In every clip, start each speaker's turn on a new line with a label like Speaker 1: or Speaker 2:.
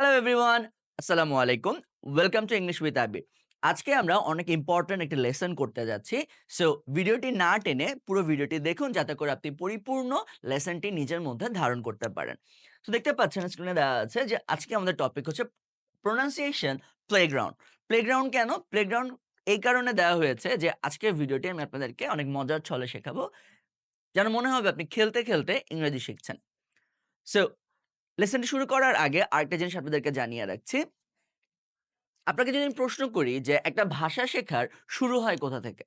Speaker 1: Hello everyone আসসালামু আলাইকুম welcome to English with আবি আজকে আমরা অনেক ইম্পর্ট্যান্ট একটা লেসন করতে যাচ্ছি। সো ভিডিওটি না টেনে পুরো ভিডিওটি দেখুন যাতে করে আপনি পরিপূর্ণ লেসনটি নিজের মধ্যে ধারণ করতে পারেন। তো দেখতে পাচ্ছেন স্ক্রিনে দেওয়া আছে যে আজকে আমাদের টপিক হচ্ছে প্রোনাউন্সিয়েশন প্লেগ্রাউন্ড প্লেগ্রাউন্ড কেন? প্লেগ্রাউন্ড এই কারণে দেওয়া হয়েছে যে আজকের ভিডিওটি আমি আপনাদেরকে অনেক মজার ছলে শেখাবো। যেন মনে হবে আপনি খেলতে খেলতে ইংরেজি শিখছেন। সো লেসনটি শুরু করার আগে আরেকটা জিনিস আপনাদেরকে জানিয়ে রাখছি। আপনাকে যদি আমি প্রশ্ন করি যে একটা ভাষা শেখার শুরু হয় কোথা থেকে?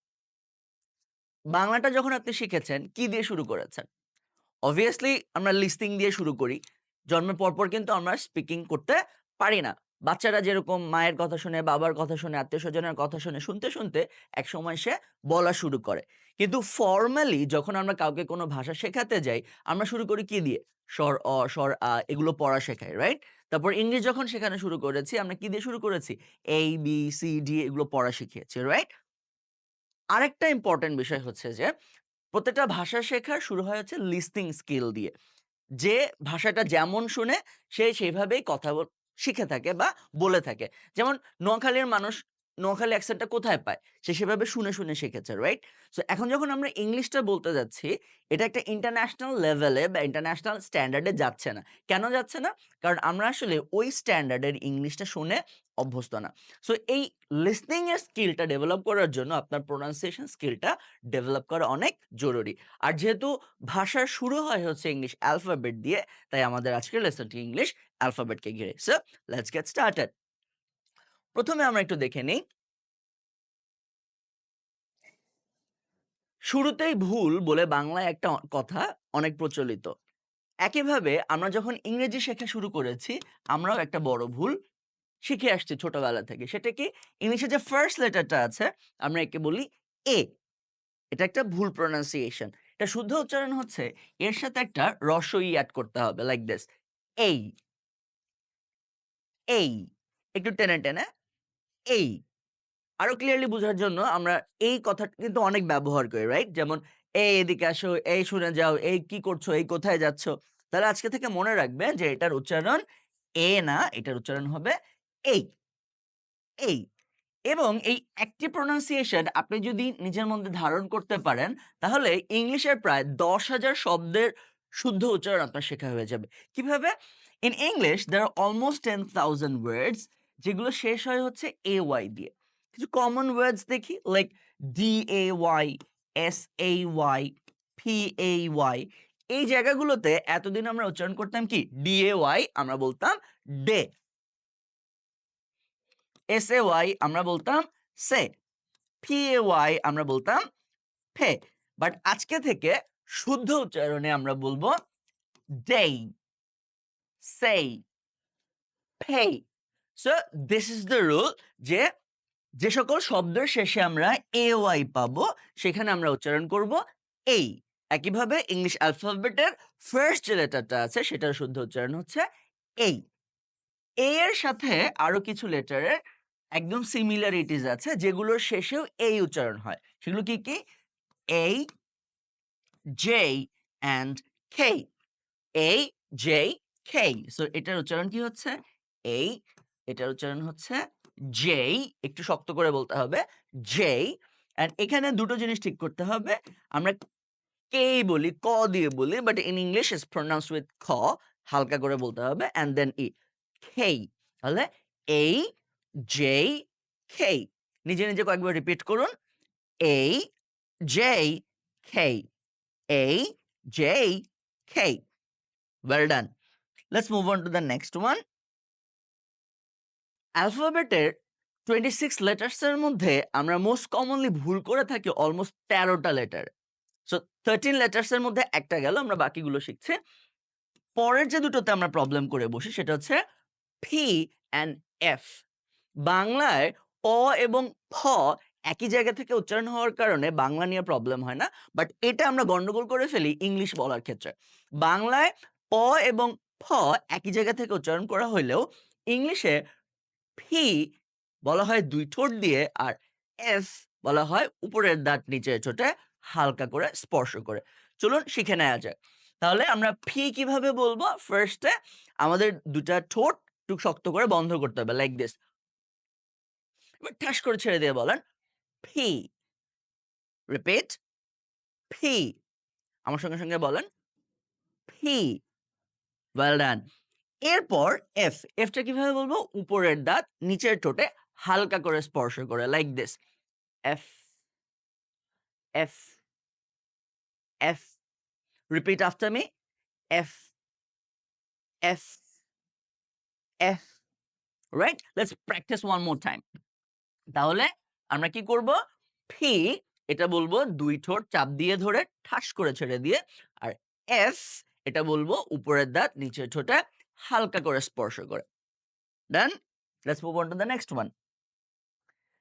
Speaker 1: বাংলাটা যখন আপনি শিখেছেন, কি দিয়ে শুরু করেছেন? অবভিয়াসলি আমরা লিস্টিং দিয়ে শুরু করি। জন্মের পরপর কিন্তু আমরা স্পিকিং করতে পারি না। বাচ্চারা যেরকম মায়ের কথা শুনে, বাবার কথা শুনে আত্মীয় স্বজনের কথা শুনে, শুনতে শুনতে এক সময় সে বলা শুরু করে। কিন্তু ফর্মালি যখন আমরা কাউকে কোনো ভাষা শেখাতে যাই, আমরা শুরু করি কি দিয়ে? স্বর, অ, স্বর, আ এগুলো পড়া শেখাই রাইট তারপর ইংলিশ যখন শেখানো শুরু করেছি, আমরা কি দিয়ে শুরু করেছি? এই বি সি ডি এগুলো পড়া শিখিয়েছি রাইট আরেকটা ইম্পর্টেন্ট বিষয় হচ্ছে যে, প্রত্যেকটা ভাষা শেখার শুরু হয় হচ্ছে লিস্টিং স্কিল দিয়ে। যে ভাষাটা যেমন শুনে, সে সেইভাবেই কথা শিখে থাকে বা বলে থাকে। যেমন নোয়াখালীর মানুষ নোয়াখালী অ্যাকসেন্টটা কোথায় পায়? সে সেভাবে শুনে শুনে শিখেছে রাইট সো এখন যখন আমরা ইংলিশটা বলতে যাচ্ছি, এটা একটা ইন্টারন্যাশনাল লেভেলে বা ইন্টারন্যাশনাল স্ট্যান্ডার্ডে যাচ্ছে না। কেন যাচ্ছে না? কারণ আমরা আসলে ওই স্ট্যান্ডার্ডের ইংলিশটা শুনে অভ্যস্ত না। সো এই লিসনিং এর স্কিলটা ডেভেলপ করার জন্য আপনার প্রোনাউন্সিয়েশন স্কিলটা ডেভেলপ করা অনেক জরুরি। আর যেহেতু ভাষা শুরু হয় হচ্ছে ইংলিশ অ্যালফাবেট দিয়ে, তাই আমাদের আজকের লেসনটি ইংলিশ অ্যালফাবেটকে ঘিরে। সো লেটস গেট স্টার্টেড প্রথমে আমরা একটু দেখে নিই। শুরুতেই ভুল বলে বাংলায় একটা কথা অনেক প্রচলিত। একইভাবে আমরা যখন ইংরেজি শেখা শুরু করেছি, আমরাও একটা বড় ভুল শিখে আসছি ছোটবেলা থেকে। সেটা কি? ইংলিশে যে ফার্স্ট লেটারটা আছে, আমরা একে বলি এ এটা একটা ভুল প্রোনাউন্সিয়েশন এটা শুদ্ধ উচ্চারণ হচ্ছে, এর সাথে একটা রসই অ্যাড করতে হবে লাইক দিস এই এই, একটু টেনে টেনে, এই। আরও ক্লিয়ারলি বোঝার জন্য আমরা এই কথাটা কিন্তু অনেক ব্যবহার করি রাইট যেমন, এই, এদিকে আসো, এই শুনে যাও, এই কি করছ, এই কোথায় যাচ্ছ? তাহলে আজকে থেকে মনে রাখবে যে এটার উচ্চারণ এ না, এটার উচ্চারণ হবে এই। এই। এবং এই একটি প্রোনাউন্সিয়েশন আপনি যদি নিজের মধ্যে ধারণ করতে পারেন, তাহলে ইংলিশের প্রায় দশ হাজার শব্দের শুদ্ধ উচ্চারণ আপনার শেখা হয়ে যাবে। কীভাবে? In English there are almost ten thousand words যেগুলো শেষ হয় হচ্ছে এ ওয়াই দিয়ে। কিছু কমন ওয়ার্ডস দেখি like D A Y S A Y P A Y এই জায়গাগুলোতে এতদিন আমরা উচ্চারণ করতাম কি? ডি এ ওয়াই আমরা বলতাম ডে এস এ ওয়াই আমরা বলতাম সে। পি এ ওয়াই আমরা বলতাম ফে। বাট আজকে থেকে শুদ্ধ উচ্চারণে আমরা বলব day say pay so this is the rule যে যে সকল শব্দের শেষে আমরা এ ওয়াই পাবো সেখানে আমরা উচ্চারণ করব এই। একইভাবে ইংলিশ অ্যালফাবেটের ফার্স্ট যে লেটারটা আছে সেটার শুদ্ধ উচ্চারণ হচ্ছে এই। এ এর সাথে আরও কিছু লেটারের একদম সিমিলারিটিস আছে যেগুলোর শেষেও এই উচ্চারণ হয়। সেগুলো কি কি? এই জে অ্যান্ড কে এই জে কে সো এটার উচ্চারণ কি হচ্ছে? এই এটার উচ্চারণ হচ্ছে জেই একটু শক্ত করে বলতে হবে জেই অ্যান্ড এখানে দুটো জিনিস ঠিক করতে হবে। আমরা কে বলি, ক দিয়ে বলি but in English is pronounce with খ, হালকা করে বলতে হবে অ্যান্ড দেন ই খেই তাহলে এই জেই খেই নিজে নিজে কয়েকবার রিপিট করুন। এই জেই খেই এই জেই খেই well done let's move on to the next one অ্যালফাবেটের twenty six লেটার্সের মধ্যে আমরা মোস্ট কমনলি ভুল করে থাকি অলমোস্ট তেরোটা লেটার সো থার্টিন লেটার্সের মধ্যে একটা গেল, আমরা বাকিগুলো শিখছি। পরের যে দুটোতে আমরা প্রবলেম করে বসি, সেটা হচ্ছে ফি অ্যান্ড এফ বাংলায় অ এবং ফ একই জায়গা থেকে উচ্চারণ হওয়ার কারণে বাংলা নিয়ে প্রবলেম হয় না বাট এটা আমরা গন্ডগোল করে ফেলি ইংলিশ বলার ক্ষেত্রে। বাংলায় প এবং ফ একই জায়গা থেকে উচ্চারণ করা হইলেও ইংলিশে ফি বলা হয় দুই ঠোঁট দিয়ে আর এফ বলা হয় উপরের দাঁত নিচে ছোটে হালকা করে স্পর্শ করে চলুন শিখে নেওয়া যাক তাহলে আমরা ফি কীভাবে বলব ফার্স্টে আমাদের দুটা ঠোঁট একটু শক্ত করে বন্ধ করতে হবে লাইক দিস। এবার ঠাস করে ছেড়ে দিয়ে বলেন ফি। রিপিট ফি। আমার সঙ্গে, সঙ্গে বলেন ফি। Well done. এরপর এফ। এফটা কীভাবে বলব? উপরের দাঁত, নিচের ঠোঁটে হালকা করে স্পর্শ করে like this. F. F. F. Repeat after me. F. F. F. Right? Let's practice one more time. তাহলে আমরা কি করব? ফি এটা বলব ২ ঠোঁট চাপ দিয়ে ধরে ঠাস করে ছেড়ে দিয়ে। আর এফ এটা বলব উপরের দাঁত, নিচের ঠোঁটে হালকা করে স্পর্শ করে। Done? Let's move on to the next one.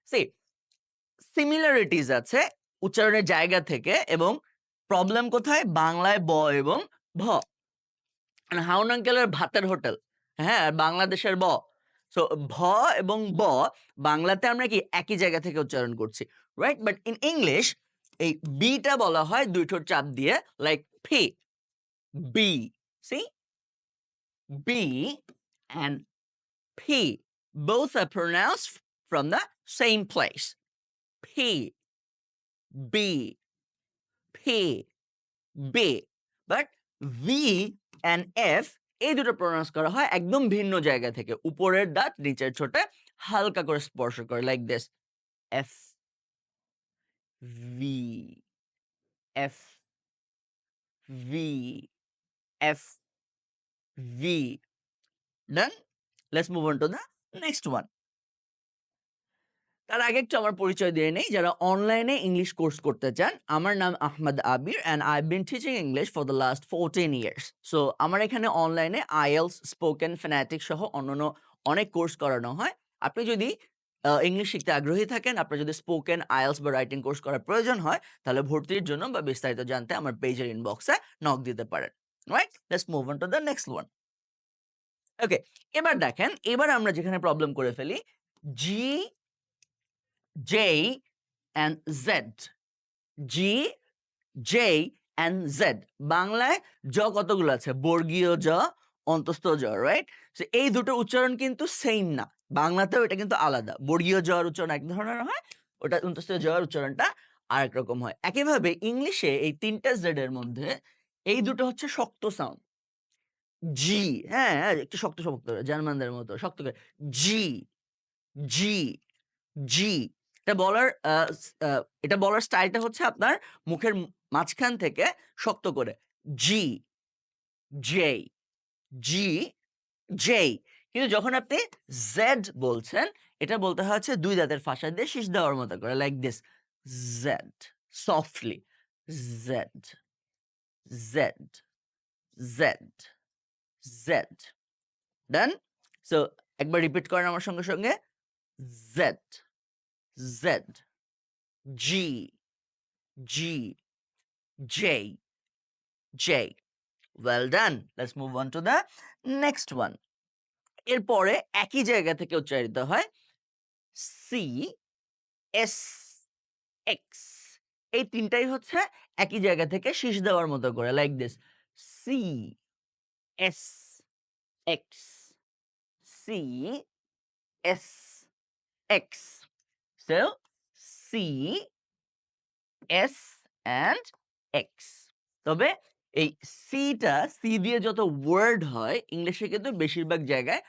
Speaker 1: C similarities আছে উচ্চারণের জায়গা থেকে এবং প্রবলেম কোথায়? বাংলায় ব এবং ভ। হাউন আঙ্কেলের ভাতের হোটেল। হ্যাঁ? বাংলাদেশের ব। সো ভ এবং ব বাংলাতে আমরা কি একই জায়গা থেকে উচ্চারণ করছি। রাইট? বাট ইন ইংলিশ এই বি টা বলা হয় ২ ঠোঁট চাপ দিয়ে like P. B. C? B and P both are pronounced from the same place. P, B, P, B. But V and F এই দুটো প্রনাউন্স করা হয় একদম ভিন্ন জায়গা থেকে। উপরের দাঁত নিচের ঠোঁটে হালকা করে স্পর্শ করে like this. F, V, F, V, V. Done? Let's move on to the next one. তার আগে একটু আমার পরিচয় দিয়ে নেই। যারা অনলাইনে ইংলিশ কোর্স করতে চান, আমার নাম Ahmad Abir and I been teaching English for the last 14 years. So আমার এখানে অনলাইনে আইএলস স্পোকেন, ফোনেটিক সহ অন্যান্য অনেক কোর্স করানো হয়। আপনি যদি ইংলিশ শিখতে আগ্রহী থাকেন, আপনার যদি স্পোকেন, IELTS বা রাইটিং কোর্স করার প্রয়োজন হয়, তাহলে ভর্তির জন্য বা বিস্তারিত জানতে আমার পেজের ইনবক্সে নক দিতে পারেন। Right? Let's move on to the next one. Okay, এবার দেখেন, এবার আমরা যেখানে প্রবলেম করে ফেলি G, J and Z. G, J and Z. বাংলায় জ কতগুলো আছে? বর্গীয় জ, অন্তস্থ জ, রাইট? এই দুটোর উচ্চারণ কিন্তু সেইম না। বাংলাতেও এটা কিন্তু আলাদা। বর্গীয় জ-র উচ্চারণ এক ধরনের হয়, ওটা অন্তস্থ জ-র উচ্চারণটা আরেক রকম হয়। একইভাবে ইংলিশে এই ৩ টা জেড এর মধ্যে এই দুটো হচ্ছে শক্ত সাউন্ড। জি, হ্যাঁ, হ্যাঁ, একটু শক্ত, শক্ত জার্মানদের মতো শক্ত করে। জি, জি, জি। এটা বলার এটা বলার স্টাইলটা হচ্ছে আপনার মুখের মাঝখান থেকে শক্ত করে। G, J, G, J. কিন্তু যখন আপনি জেড বলছেন, এটা বলতে হয় হচ্ছে ২ দাঁতের ফাঁসা দিয়ে শিস দেওয়ার মতো করে like this. Z, softly. Z, Z, Z, Z. Done? So একবার রিপিট করেন আমার সঙ্গে, সঙ্গে। Z, Z, G, G, J, J. Well done. Let's move on to the next one. এরপরে একই জায়গা থেকে উচ্চারিত হয় সি, এস, এক্স। এই ৩ টাই হচ্ছে একই জায়গা থেকে শিস দেওয়ার মতো করে like this. C, S, X, C, S, X. So C, S and X. তবে এই সি টা সি দিয়ে যত ওয়ার্ড হয়, ইংলিশে কিন্তু বেশিরভাগ জায়গায়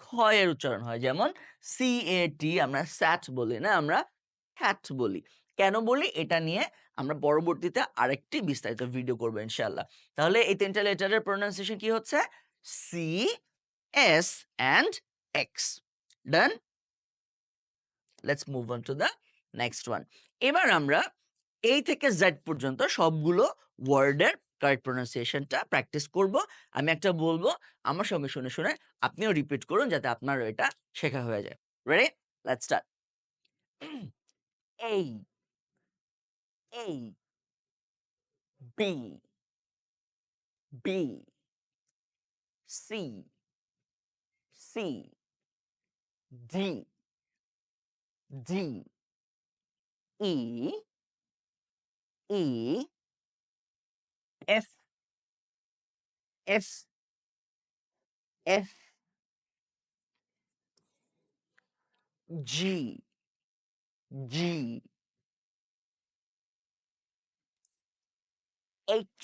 Speaker 1: ক্ষয়ের উচ্চারণ হয়। যেমন সি এ টি আমরা স্যাট বলি না, আমরা ক্যাট বলি। কেন বলি? এটা নিয়ে আমরা পরবর্তীতে আরেকটি বিস্তারিত ভিডিও করব ইনশাল্লাহ তাহলে এই ৩ টা লেটারের প্রনাউন্সিয়েশন কি হচ্ছে? C, S and X. Done? Let's move on to the next one. এবার আমরা এই থেকে জেড পর্যন্ত সবগুলো ওয়ার্ডের কারেক্ট প্রনাউন্সিয়েশনটা প্র্যাকটিস করব। আমি একটা বলব আমার সঙ্গে শুনে, শুনে আপনিও রিপিট করুন যাতে আপনারও এটা শেখা হয়ে যায়। Ready? Let's start. A, A, B, B, C, C, D, D, E, E, F, F, F, G, G. H,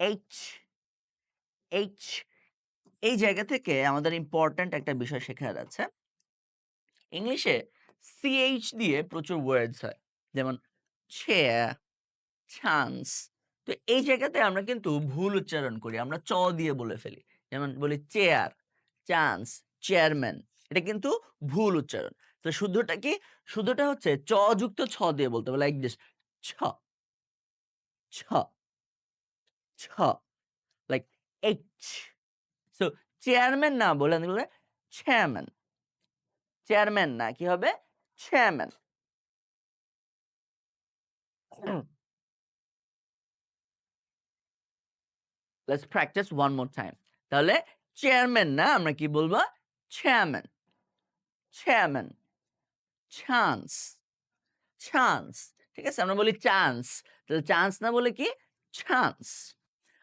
Speaker 1: H, H. এই জায়গা থেকে আমাদের ইম্পোর্টেন্ট একটা বিষয় শেখার আছে। ইংলিশে সিএইচ দিয়ে প্রচুর ওয়ার্ডস হয়। যেমন চেয়ার, চান্স। তো এই জায়গাতে আমরা কিন্তু ভুল উচ্চারণ করি। আমরা চ দিয়ে বলে ফেলি। যেমন বলি চেয়ার, চান্স, চেয়ারম্যান। এটা কিন্তু ভুল উচ্চারণ। তো শুদ্ধটা কি? শুদ্ধটা হচ্ছে চ যুক্ত ছ দিয়ে বলতে হবে লাইক দিস ছ, ছ, ছ লাইক এইচ। সো চেয়ারম্যান না বলে চেয়ারম্যান। চেয়ারম্যান না কি হবে? Chairman. Let's practice one more time. তাহলে চেয়ারম্যান না আমরা কি বলব? Chairman, chairman, chance, chance. ঠিক আছে? আমরা বলি চান্স। তাহলে চান্স না বলে কি? চান্স।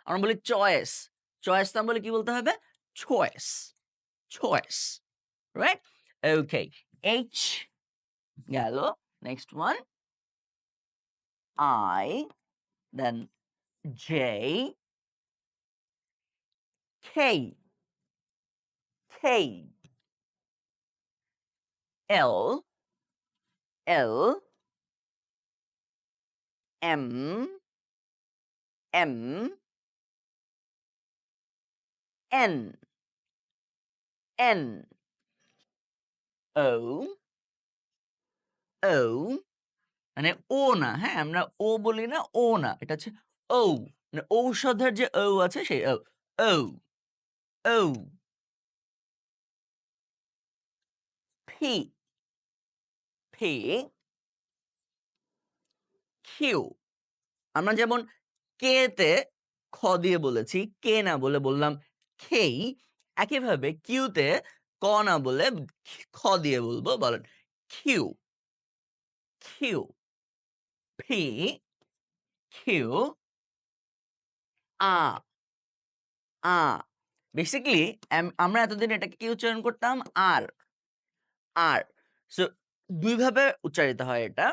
Speaker 1: আমরা বলি চয়েস। চয়েস না বলে কি বলতে হবে? Choice, choice. Right? Okay. H গেল। Next one. I, then J, K, K, L, L, M, M, N, N, O, O, মানে ও না, হ্যাঁ? আমরা ও বলি না, ও না। এটা হচ্ছে ঔ। মানে ঔষধের যে ঔ আছে সেই ঔ। ঔ, ঔ। P, P, Q. আমরা যেমন কে তে খ দিয়ে বলেছি, কে না বলে বললাম খেই। একইভাবে কিউতে ক না বলে খ দিয়ে বলব। বলেন Q, Q, P, Q, R, R. Basically আমরা এতদিন এটাকে কি উচ্চারণ করতাম? আর, আর। সো ২ ভাবে উচ্চারিত হয় এটা।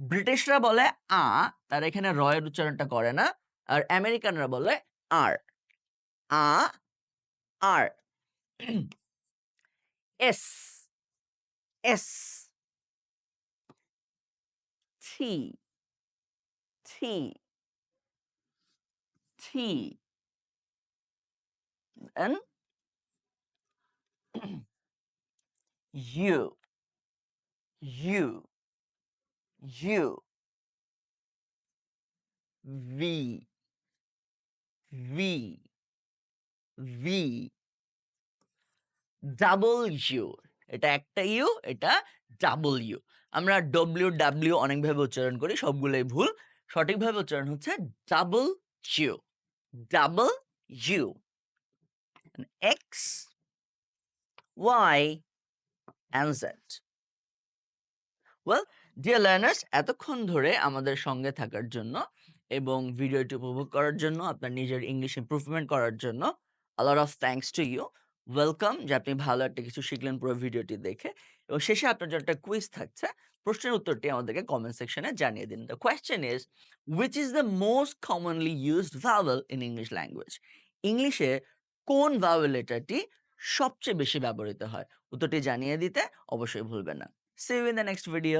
Speaker 1: ব্রিটিশরা বলে আ, তারা এখানে র এর উচ্চারণটা করে না। আর আমেরিকানরা বলে R. R, R. S, S. T, T, T. Then U, U, U. V, V, V. Double. এটা একটা ইউ, এটা ডাবল ইউ। আমরা ডব্লিউ, ডাব্লিউ অনেকভাবে উচ্চারণ করি। সবগুলোই ভুল। সঠিকভাবে উচ্চারণ হচ্ছে double U, double U. X, Y and Z. Well dear learners এতক্ষণ ধরে আমাদের সঙ্গে থাকার জন্য এবং ভিডিওটি উপভোগ করার জন্য, আপনার নিজের ইংলিশ ইম্প্রুভমেন্ট করার জন্য আলার of of to you welcome যে আপনি ভালো একটা কিছু শিখলেন পুরো ভিডিওটি দেখে। এবং শেষে আপনার জন্য একটা কুইজ থাকছে। প্রশ্নের উত্তরটি আমাদেরকে কমেন্ট সেকশনে জানিয়ে দিন। The question is which is the most commonly used vowel in English language ইংলিশে কোন ভাওয়েল লেটারটি সবচেয়ে বেশি ব্যবহৃত হয়? উত্তরটি জানিয়ে দিতে অবশ্যই ভুলবেন না। You in the next video.